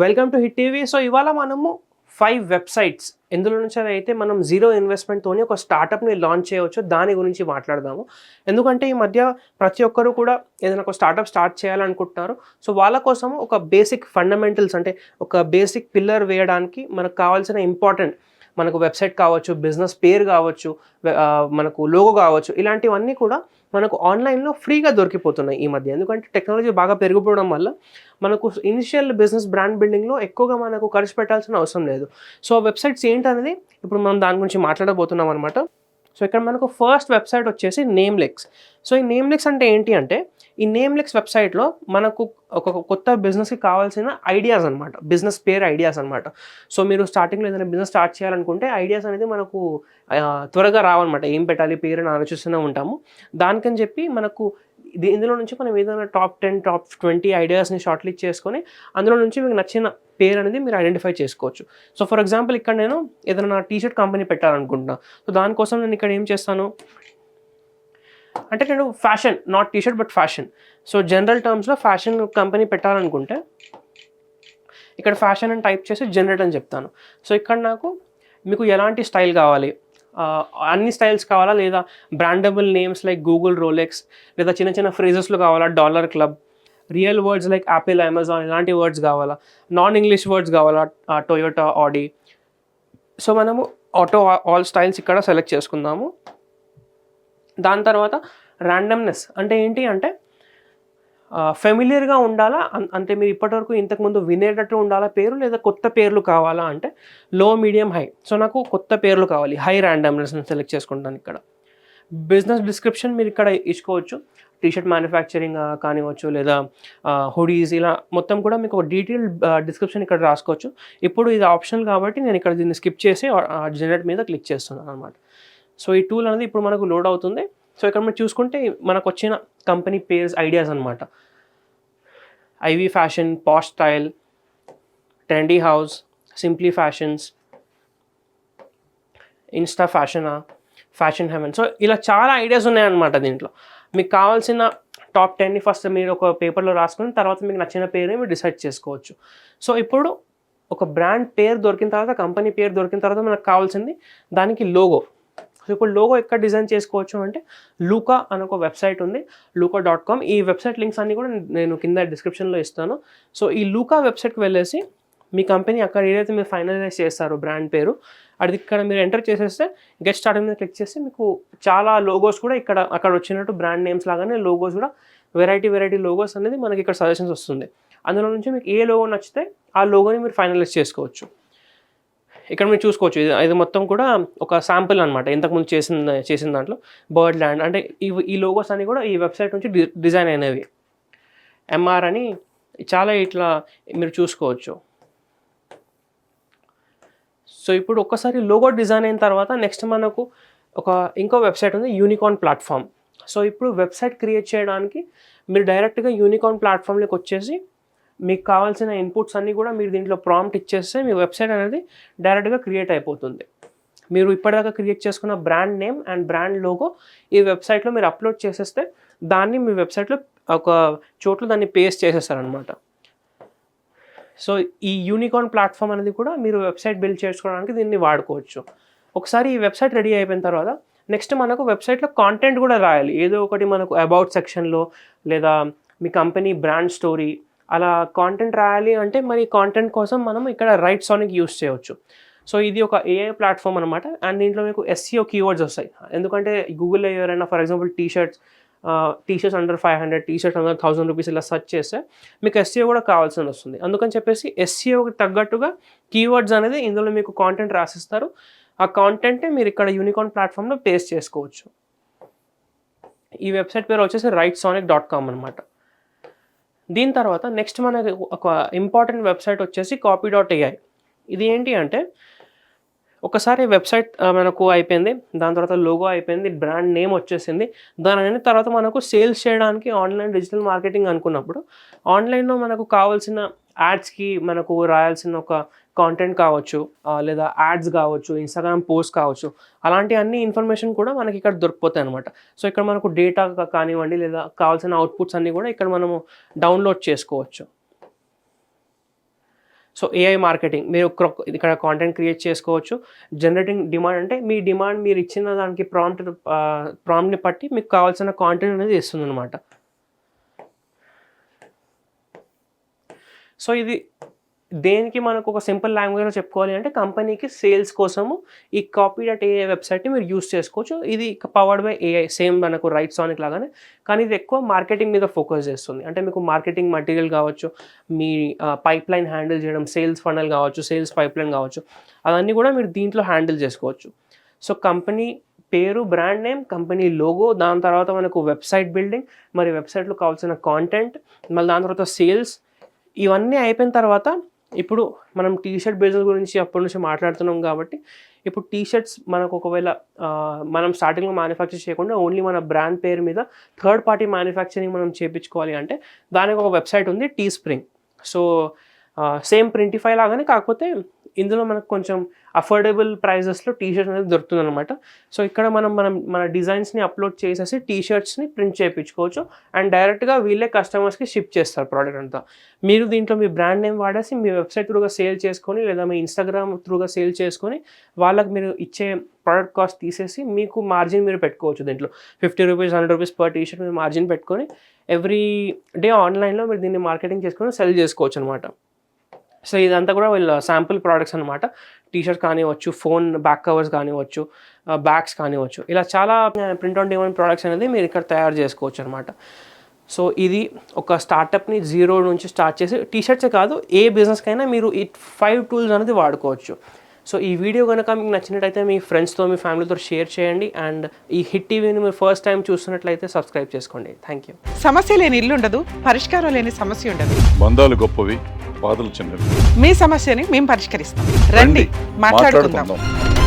Welcome to hit TV. So ఇవాళ మనము five websites ఎందులో నుంచి అయితే మనం జీరో ఇన్వెస్ట్మెంట్తోని ఒక స్టార్టప్ని లాంచ్ చేయవచ్చు. దాని గురించి మాట్లాడదాము. ఎందుకంటే ఈ మధ్య ప్రతి ఒక్కరూ కూడా ఏదైనా ఒక స్టార్టప్ స్టార్ట్ చేయాలనుకుంటున్నారు. సో వాళ్ళ కోసం ఒక బేసిక్ ఫండమెంటల్స్ అంటే ఒక బేసిక్ పిల్లర్ వేయడానికి మనకు కావాల్సిన ఇంపార్టెంట్ మనకు వెబ్సైట్ కావచ్చు బిజినెస్ పేరు కావచ్చు మనకు లోగో కావచ్చు ఇలాంటివన్నీ కూడా మనకు ఆన్లైన్లో ఫ్రీగా దొరికిపోతున్నాయి ఈ మధ్య. ఎందుకంటే టెక్నాలజీ బాగా పెరిగిపోవడం వల్ల మనకు ఇనిషియల్ బిజినెస్ బ్రాండ్ బిల్డింగ్లో ఎక్కువగా మనకు ఖర్చు పెట్టాల్సిన అవసరం లేదు. సో వెబ్సైట్స్ ఏంటనేది ఇప్పుడు మనం దాని గురించి మాట్లాడబోతున్నాం అనమాట సో ఇక్కడ మనకు ఫస్ట్ వెబ్సైట్ వచ్చేసి నేమ్లెక్స్ సో ఈ నేమ్లెక్స్ అంటే ఏంటి అంటే ఈ నేమ్లెక్స్ వెబ్సైట్లో మనకు ఒక కొత్త బిజినెస్కి కావాల్సిన ఐడియాస్ అనమాట బిజినెస్ పేరు ఐడియాస్ అనమాట సో మీరు స్టార్టింగ్లో ఏదైనా బిజినెస్ స్టార్ట్ చేయాలనుకుంటే ఐడియాస్ అనేది మనకు త్వరగా రావన్నమాట. ఏం పెట్టాలి పేరు అని ఆలోచిస్తూనే ఉంటాము. దానికని చెప్పి మనకు ఇది ఇందులో నుంచి మనం ఏదైనా టాప్ టెన్ టాప్ ట్వంటీ ఐడియాస్ని షార్ట్ లిస్ట్ చేసుకొని అందులో నుంచి మీకు నచ్చిన పేరు అనేది మీరు ఐడెంటిఫై చేసుకోవచ్చు. సో ఫర్ ఎగ్జాంపుల్ ఇక్కడ నేను ఏదైనా టీషర్ట్ కంపెనీ పెట్టాలనుకుంటున్నా. సో దానికోసం నేను ఇక్కడ ఏం చేస్తాను? అంటే నేను fashion not T shirt but fashion so general టర్మ్స్లో fashion company పెట్టాలనుకుంటే ఇక్కడ ఫ్యాషన్ అని టైప్ చేసి జనరేట్ అని చెప్తాను. సో ఇక్కడ నాకు మీకు ఎలాంటి స్టైల్ కావాలి? అన్ని స్టైల్స్ కావాలా? లేదా brandable names like Google Rolex లేదా చిన్న చిన్న ఫ్రేజెస్లో కావాలా? Dollar club real words like Apple Amazon ఇలాంటి వర్డ్స్ కావాలా? నాన్ ఇంగ్లీష్ వర్డ్స్ కావాలా టొయోటా ఆడి సో మనము ఆటో ఆల్ స్టైల్స్ ఇక్కడ సెలెక్ట్ చేసుకుందాము. దాని తర్వాత ర్యాండమ్నెస్ అంటే ఏంటి అంటే ఫెమిలియర్గా ఉండాలా? అంటే మీరు ఇప్పటివరకు ఇంతకుముందు వినేటట్టు ఉండాలా పేరు లేదా కొత్త పేర్లు కావాలా అంటే లో మీడియం హై సో నాకు కొత్త పేర్లు కావాలి. హై ర్యాండమ్నెస్ని సెలెక్ట్ చేసుకుంటాను ఇక్కడ. బిజినెస్ డిస్క్రిప్షన్ మీరు ఇక్కడ ఇచ్చుకోవచ్చు. టీషర్ట్ మ్యానుఫ్యాక్చరింగ్ కానివ్వచ్చు లేదా హుడీస్ ఇలా మొత్తం కూడా మీకు ఒక డీటెయిల్ డిస్క్రిప్షన్ ఇక్కడ రాసుకోవచ్చు. ఇప్పుడు ఇది ఆప్షనల్ కాబట్టి నేను ఇక్కడ దీన్ని స్కిప్ చేసి జనరేట్ మీద క్లిక్ చేస్తున్నాను అనమాట సో ఈ టూల్ అనేది ఇప్పుడు మనకు లోడ్ అవుతుంది. సో ఇక్కడ మీరు చూసుకుంటే మనకు వచ్చిన కంపెనీ పేర్స్ ఐడియాస్ అనమాట ivy fashion posh style trendy house simply fashions insta ఫ్యాషనా fashion heaven so ఇలా చాలా ఐడియాస్ ఉన్నాయన్నమాట దీంట్లో. మీకు కావాల్సిన టాప్ టెన్ని ఫస్ట్ మీరు ఒక పేపర్లో రాసుకుని తర్వాత మీకు నచ్చిన పేరే మీరు డిసైడ్ చేసుకోవచ్చు. సో ఇప్పుడు ఒక బ్రాండ్ పేరు దొరికిన తర్వాత కంపెనీ పేరు దొరికిన తర్వాత మనకు కావాల్సింది దానికి లోగో సో ఇప్పుడు లోగో ఎక్కడ డిజైన్ చేసుకోవచ్చు అంటే లూకా అని ఒక వెబ్సైట్ ఉంది లూకా డాట్ కామ్. ఈ వెబ్సైట్ లింక్స్ అన్ని కూడా నేను కింద డిస్క్రిప్షన్లో ఇస్తాను. సో ఈ లూకా వెబ్సైట్కి వెళ్ళేసి మీ కంపెనీ అక్కడ ఏదైతే మీరు ఫైనలైజ్ చేస్తారో బ్రాండ్ పేరు అది ఇక్కడ మీరు ఎంటర్ చేసేస్తే గెట్ స్టార్ట్ మీద క్లిక్ చేస్తే మీకు చాలా లోగోస్ కూడా ఇక్కడ అక్కడ వచ్చినట్టు బ్రాండ్ నేమ్స్ లాగానే లోగోస్ కూడా వెరైటీ వెరైటీ లోగోస్ అనేది మనకి ఇక్కడ సజెషన్స్ వస్తుంది. అందులో నుంచి మీకు ఏ లోగో నచ్చితే ఆ లోగోని మీరు ఫైనలైజ్ చేసుకోవచ్చు. ఇక్కడ మీరు చూసుకోవచ్చు. ఇది ఇది మొత్తం కూడా ఒక శాంపుల్ అనమాట ఇంతకుముందు చేసిన చేసిన దాంట్లో బర్డ్ ల్యాండ్ అంటే ఈ ఈ లోగోస్ అన్ని కూడా ఈ వెబ్సైట్ నుంచి డి డిజైన్ అయినవి. ఎంఆర్ అని చాలా ఇట్లా మీరు చూసుకోవచ్చు. సో ఇప్పుడు ఒక్కసారి లోగో డిజైన్ అయిన తర్వాత నెక్స్ట్ మనకు ఒక ఇంకో వెబ్సైట్ ఉంది యూనికాన్ ప్లాట్ఫామ్ సో ఇప్పుడు వెబ్సైట్ క్రియేట్ చేయడానికి మీరు డైరెక్ట్గా యూనికాన్ ప్లాట్ఫామ్లోకి వచ్చేసి మీకు కావాల్సిన ఇన్పుట్స్ అన్నీ కూడా మీరు దీంట్లో ప్రాంప్ట్ ఇచ్చేస్తే మీ వెబ్సైట్ అనేది డైరెక్ట్గా క్రియేట్ అయిపోతుంది. మీరు ఇప్పటిదాకా క్రియేట్ చేసుకున్న brand name and brand logo ఈ వెబ్సైట్లో మీరు అప్లోడ్ చేసేస్తే దాన్ని మీ వెబ్సైట్లో ఒక చోట్ల దాన్ని పేస్ట్ చేసేస్తారనమాట సో ఈ యూనికాన్ ప్లాట్ఫామ్ అనేది కూడా మీరు వెబ్సైట్ బిల్డ్ చేసుకోవడానికి దీన్ని వాడుకోవచ్చు. ఒకసారి ఈ వెబ్సైట్ రెడీ అయిపోయిన తర్వాత నెక్స్ట్ మనకు వెబ్సైట్లో కాంటెంట్ కూడా రాయాలి. ఏదో ఒకటి మనకు అబౌట్ సెక్షన్లో లేదా మీ కంపెనీ బ్రాండ్ స్టోరీ అలా కాంటెంట్ రాయాలి అంటే మరి కాంటెంట్ కోసం మనం ఇక్కడ రైట్ సానిక్ యూస్ చేయవచ్చు. సో ఇది ఒక ఏఐ ప్లాట్ఫామ్ అనమాట అండ్ దీంట్లో మీకు ఎస్సీఓ కీవర్డ్స్ వస్తాయి. ఎందుకంటే గూగుల్లో ఎవరైనా for example T shirts T shirts under five hundred T shirts under thousand rupees ఇలా సెర్చ్ చేస్తే మీకు ఎస్సీఓ కూడా కావాల్సి వస్తుంది. అందుకని చెప్పేసి ఎస్సీఓకి తగ్గట్టుగా కీవర్డ్స్ అనేది ఇందులో మీకు కాంటెంట్ రాసిస్తారు. ఆ కాంటెంటే మీరు ఇక్కడ యూనికాన్ ప్లాట్ఫామ్లో పేస్ట్ చేసుకోవచ్చు. ఈ వెబ్సైట్ పేరు వచ్చేసి రైట్ సానిక్ డాట్ కామ్ అనమాట దీని తర్వాత నెక్స్ట్ మనకి ఒక ఇంపార్టెంట్ వెబ్సైట్ వచ్చేసి కాపీ డాట్ ఏఐ. ఇది ఏంటి అంటే ఒకసారి వెబ్సైట్ మనకు అయిపోయింది. దాని తర్వాత లోగో అయిపోయింది బ్రాండ్ నేమ్ వచ్చేసింది. దాని అయిన తర్వాత మనకు సేల్స్ చేయడానికి ఆన్లైన్ డిజిటల్ మార్కెటింగ్ అనుకున్నప్పుడు ఆన్లైన్లో మనకు కావాల్సిన యాడ్స్కి మనకు రాయాల్సిన ఒక కాంటెంట్ కావచ్చు లేదా యాడ్స్ కావచ్చు ఇన్స్టాగ్రామ్ పోస్ట్ కావచ్చు అలాంటి అన్ని ఇన్ఫర్మేషన్ కూడా మనకి ఇక్కడ దొరికిపోతాయి అనమాట సో ఇక్కడ మనకు డేటా కానివ్వండి లేదా కావాల్సిన అవుట్పుట్స్ అన్నీ కూడా ఇక్కడ మనము డౌన్లోడ్ చేసుకోవచ్చు. సో ఏఐ మార్కెటింగ్ మీరు ఇక్కడ కాంటెంట్ క్రియేట్ చేసుకోవచ్చు. జనరేటింగ్ డిమాండ్ అంటే మీ డిమాండ్ మీరు ఇచ్చిన దానికి ప్రాంప్ట్ ప్రాంప్ట్ని బట్టి మీకు కావాల్సిన కాంటెంట్ అనేది ఇస్తుంది అనమాట సో ఇది దేనికి మనకు ఒక సింపుల్ లాంగ్వేజ్లో చెప్పుకోవాలి అంటే కంపెనీకి సేల్స్ కోసము ఈ కాపీ డాట్ ఏఐ వెబ్సైట్ని మీరు యూస్ చేసుకోవచ్చు. ఇది పవర్డ్ బై ఏఐ సేమ్ మనకు రైట్ సానిక్ లాగానే కానీ ఇది ఎక్కువ మార్కెటింగ్ మీద ఫోకస్ చేస్తుంది. అంటే మీకు మార్కెటింగ్ మటీరియల్ కావచ్చు మీ పైప్ లైన్ హ్యాండిల్ చేయడం సేల్స్ ఫండల్ కావచ్చు సేల్స్ పైప్ లైన్ కావచ్చు అవన్నీ కూడా మీరు దీంట్లో హ్యాండిల్ చేసుకోవచ్చు. సో కంపెనీ పేరు బ్రాండ్ నేమ్ కంపెనీ లోగో దాని తర్వాత మనకు వెబ్సైట్ బిల్డింగ్ మరి వెబ్సైట్లో కావాల్సిన కాంటెంట్ మళ్ళీ దాని తర్వాత సేల్స్ ఇవన్నీ అయిపోయిన తర్వాత ఇప్పుడు మనం టీ షర్ట్ బిజినెస్ గురించి అప్పటి నుంచి మాట్లాడుతున్నాం కాబట్టి ఇప్పుడు టీ షర్ట్స్ మనకు ఒకవేళ మనం స్టార్టింగ్లో మ్యానుఫ్యాక్చర్ చేయకుండా ఓన్లీ మన బ్రాండ్ పేరు మీద థర్డ్ పార్టీ మ్యానుఫ్యాక్చరింగ్ మనం చేయించుకోవాలి అంటే దానికి ఒక వెబ్సైట్ ఉంది Teespring so same Printify లాగానే కాకపోతే ఇందులో మనకు కొంచెం అఫోర్డబుల్ ప్రైజెస్లో టీ షర్ట్ అనేది దొరుకుతుంది అనమాట సో ఇక్కడ మనం మనం మన డిజైన్స్ని అప్లోడ్ చేసేసి టీ షర్ట్స్ని ప్రింట్ చేయించుకోవచ్చు. అండ్ డైరెక్ట్గా వీళ్ళే కస్టమర్స్కి షిప్ చేస్తారు ప్రోడక్ట్ అంతా. మీరు దీంట్లో మీ బ్రాండ్ నేమ్ వాడేసి మీ వెబ్సైట్ త్రూగా సేల్ చేసుకొని లేదా మీ ఇన్స్టాగ్రామ్ త్రూగా సేల్ చేసుకొని వాళ్ళకి మీరు ఇచ్చే ప్రోడక్ట్ కాస్ట్ తీసేసి మీకు మార్జిన్ మీరు పెట్టుకోవచ్చు దీంట్లో. Fifty rupees hundred rupees per T shirt మీరు మార్జిన్ పెట్టుకొని ఎవ్రీ డే ఆన్లైన్లో మీరు దీన్ని మార్కెటింగ్ చేసుకొని సెల్ చేసుకోవచ్చు అనమాట సో ఇదంతా కూడా వీళ్ళ శాంపుల్ ప్రోడక్ట్స్ అనమాట టీషర్ట్ కానివ్వచ్చు ఫోన్ బ్యాక్ కవర్స్ కానివ్వచ్చు బ్యాగ్స్ కానివ్వచ్చు. ఇలా చాలా ప్రింట్ ఆన్ డిమాండ్ ప్రోడక్ట్స్ అనేది మీరు ఇక్కడ తయారు చేసుకోవచ్చు అనమాట సో ఇది ఒక స్టార్టప్ని జీరో నుంచి స్టార్ట్ చేసి టీషర్ట్సే కాదు ఏ బిజినెస్కైనా మీరు ఈ ఫైవ్ టూల్స్ అనేది వాడుకోవచ్చు. సో ఈ వీడియో కనుక మీకు నచ్చినట్టయితే మీ ఫ్రెండ్స్తో మీ ఫ్యామిలీతో షేర్ చేయండి. అండ్ ఈ హిట్ టీవీని మీరు ఫస్ట్ టైం చూస్తున్నట్లయితే సబ్స్క్రైబ్ చేసుకోండి. థ్యాంక్ యూ సమస్య లేని ఇల్లు ఉండదు పరిష్కారం లేని సమస్య ఉండదు. బంధాలు గొప్పవి బాధలు చిన్నవి. మీ సమస్యని మేము పరిష్కరిస్తాం. రండి మాట్లాడుకుందాం. మాట్లాడుకుందాం.